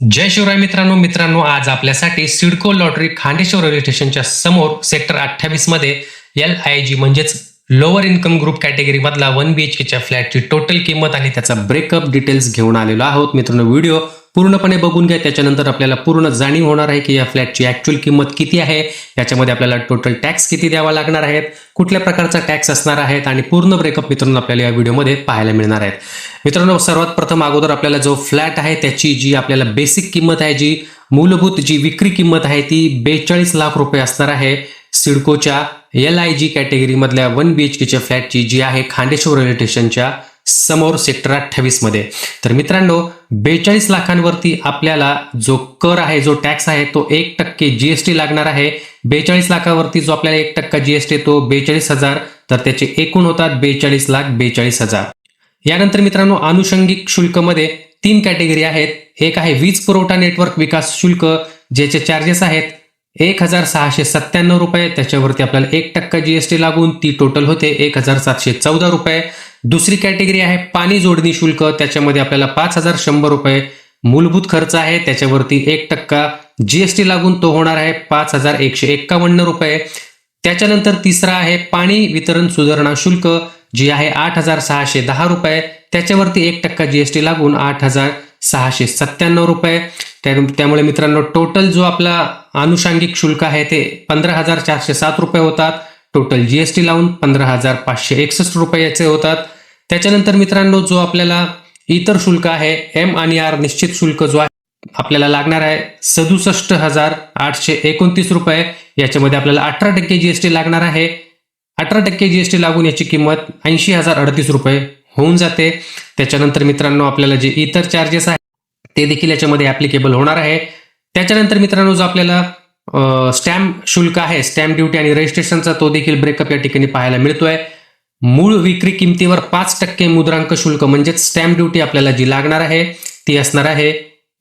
जय शिवराय मित्रांनो मित्रांनो आज आपल्यासाठी सिडको लॉटरी खांडेश्वर रेल्वे स्टेशनच्या समोर सेक्टर अठ्ठावीसमध्ये एल आय जी म्हणजेच लोअर इन्कम ग्रुप कॅटेगरीमधला वन बी एच केच्या फ्लॅटची टोटल किंमत आणि त्याचा ब्रेकअप डिटेल्स घेऊन आलेलो आहोत. मित्रांनो व्हिडिओ पूर्णपणे बघून घ्या. त्याच्यानंतर आपल्याला पूर्ण जाणीव होणार आहे की या फ्लॅटची ऍक्च्युअल किंमत किती आहे. याच्यामध्ये आपल्याला टोटल टॅक्स किती द्यावा लागणार आहेत कुठल्या प्रकारचा टॅक्स असणार आहेत आणि पूर्ण ब्रेकअप मित्रांनो आपल्याला या व्हिडिओमध्ये पाहायला मिळणार आहेत. मित्रांनो सर्वात प्रथम अगोदर आपल्याला जो फ्लॅट आहे त्याची जी आपल्याला बेसिक किंमत आहे जी मूलभूत जी विक्री किंमत आहे ती बेचाळीस लाख रुपये असणार आहे सिडकोच्या एल आय जी कॅटेगरीमधल्या वन बी एच केच्या फ्लॅटची जी आहे खांडेश्वर रेल्वे स्टेशनच्या समोर सेक्टर अठ्ठावीसमध्ये तर मित्रांनो बेचाळीस लाखांवरती आपल्याला जो कर आहे जो टॅक्स आहे तो एक टक्के जीएसटी लागणार आहे. बेचाळीस लाखावरती जो आपल्याला एक टक्का जीएसटी तो बेचाळीस हजार. तर त्याचे एकूण होतात बेचाळीस लाख बेचाळीस हजार. यानंतर मित्रांनो आनुषंगिक शुल्कमध्ये तीन कॅटेगरी आहेत. एक आहे वीज पुरवठा नेटवर्क विकास शुल्क ज्याचे चार्जेस आहेत एक हजार सहाशे सत्त्याण्णव रुपये. त्याच्यावरती आपल्याला एक टक्का जीएसटी लागून ती टोटल होते एक हजार सातशे चौदा रुपये. दुसरी कॅटेगरी आहे पाणी जोडणी शुल्क. त्याच्यामध्ये आपल्याला पाच हजार शंभर रुपये मूलभूत खर्च आहे. त्याच्यावरती एक टक्का जीएसटी लागून तो होणार आहे पाच हजार एकशे एक्कावन्न रुपये. त्याच्यानंतर तिसरा आहे पाणी वितरण सुधारणा शुल्क जी आहे आठ हजार सहाशे दहा रुपये. त्याच्यावरती एक टक्का जीएसटी लागून आठ हजार सहाशे सत्त्याण्णव रुपये. त्या- त्यामुळे मित्रांनो टोटल जो आपला आनुषंगिक शुल्क आहे ते पंधरा हजार चारशे सात रुपये होतात. टोटल जीएसटी लावून पंधरा हजार पाचशे एकसष्ट रुपये याचे होतात. त्याच्यानंतर मित्रांनो जो आपल्याला इतर शुल्क आहे एम आणि आर निश्चित शुल्क जो आहे आपल्याला लागणार आहे सदुसष्ट हजार आठशे एकोणतीस रुपये. याच्यामध्ये आपल्याला अठरा टक्के जीएसटी लागणार आहे. अठरा टक्के जीएसटी लागून याची किंमत ऐंशी हजार अडतीस रुपये होऊन जाते. त्याच्यानंतर मित्रांनो आपल्याला जे इतर चार्जेस आहे ते देखील याच्यामध्ये ऍप्लिकेबल होणार आहे. त्याच्यानंतर मित्रांनो जो आपल्याला स्टॅम्प शुल्क आहे स्टॅम्प ड्युटी आणि रजिस्ट्रेशनचा तो देखील ब्रेकअप या ठिकाणी पाहायला मिळतोय. मूळ विक्री किमतीवर पाच टक्के मुद्रांक शुल्क म्हणजेच स्टॅम्प ड्युटी आपल्याला जी लागणार आहे ती असणार आहे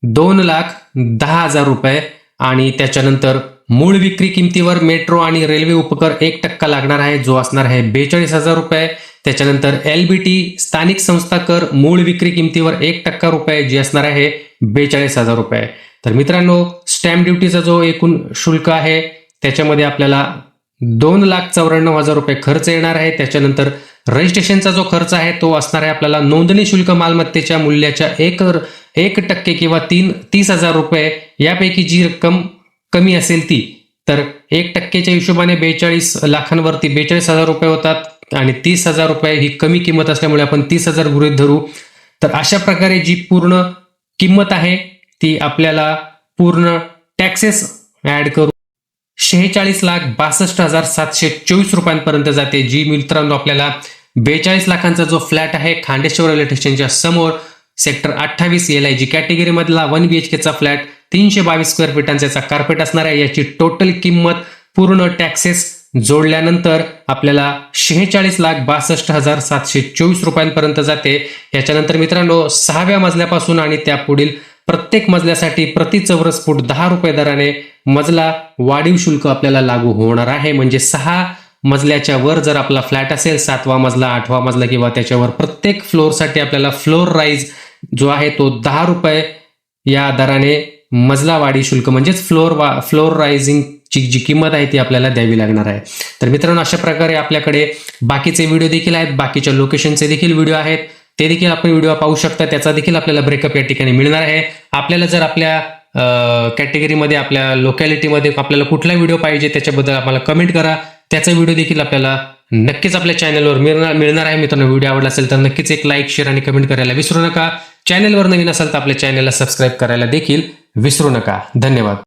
दोन लाख दहा हजार रुपये. आणि त्याच्यानंतर मूळ विक्री किमतीवर मेट्रो आणि रेल्वे उपकर एक टक्का लागणार आहे जो असणार आहे बेचाळीस हजार रुपये. त्याच्यानंतर एल बी टी स्थानिक संस्था कर मूळ विक्री किमतीवर एक टक्का रुपये जी असणार आहे बेचाळीस हजार रुपये. तर मित्रांनो स्टॅम्प ड्युटीचा जो एकूण शुल्क आहे त्याच्यामध्ये आपल्याला दोन लाख चौऱ्याण्णव हजार रुपये खर्च येणार आहे. त्याच्यानंतर रजिस्ट्रेशनचा जो खर्च आहे तो असणार आहे आपल्याला नोंदणी शुल्क मालमत्तेच्या मूल्याच्या एक एक टक्के किंवा तीन तीस हजार रुपये यापैकी जी रक्कम कमी असेल ती तर एक टक्केच्या हिशोबाने बेचाळीस लाखांवरती बेचाळीस हजार रुपये होतात आणि तीस हजार रुपये ही कमी किंमत असल्यामुळे आपण तीस हजार गृहित धरू. तर अशा प्रकारे जी पूर्ण किंमत आहे ती आपल्याला पूर्ण टॅक्सेस ऍड करू शेहेचाळीस लाख बासष्ट हजार सातशे चोवीस रुपयांपर्यंत जाते जी मित्रांनो आपल्याला बेचाळीस लाखांचा जो फ्लॅट आहे खांडेश्वर रेल्वे स्टेशनच्या समोर सेक्टर अठ्ठावीस एल आय जी कॅटेगरी मधला वन बी एच केचा फ्लॅट तीनशे बावीस स्क्वेअर फीटांचा याचा कार्पेट असणार आहे. याची टोटल किंमत पूर्ण टॅक्सेस जोडल्यानंतर आपल्याला शेहेचाळीस लाख बासष्ट हजार सातशे चोवीस रुपयांपर्यंत जाते. याच्यानंतर मित्रांनो सहाव्या मजल्यापासून आणि त्या पुढील प्रत्येक मजल्यासाठी प्रति चौरस फूट दहा रुपये दराने मजला वाढीव शुल्क आपल्याला लागू होणार आहे. म्हणजे सहा मजल्याच्या वर जर आपला फ्लॅट असेल सातवा मजला आठवा मजला किंवा त्याच्यावर प्रत्येक फ्लोअरसाठी आपल्याला फ्लोअर राईज जो आहे तो दहा रुपये या दराने मजला वाढी शुल्क म्हणजेच फ्लोअर वा फ्लोअर रायझिंगची जी किंमत आहे ती आपल्याला द्यावी लागणार आहे. तर मित्रांनो अशा प्रकारे आपल्याकडे बाकीचे व्हिडिओ देखील आहेत. बाकीच्या लोकेशनचे देखील व्हिडिओ आहेत. ते देखील आपण व्हिडिओ पाहू शकता. त्याचा देखील आपल्याला ब्रेकअप या ठिकाणी मिळणार आहे. आपल्याला जर आपल्या कॅटेगरीमध्ये आपल्या लोकॅलिटीमध्ये आपल्याला कुठला व्हिडिओ पाहिजे त्याच्याबद्दल आम्हाला कमेंट करा. त्याचा व्हिडिओ देखील आपल्याला नक्कीच आपल्या चॅनलवर मिळणार मिळणार आहे. मित्रांनो व्हिडिओ आवडला असेल तर नक्कीच एक लाईक शेअर आणि कमेंट करायला विसरू नका. चॅनलवर नवीन असेल तर आपल्या चॅनलला सबस्क्राईब करायला देखील विसरू नका. धन्यवाद.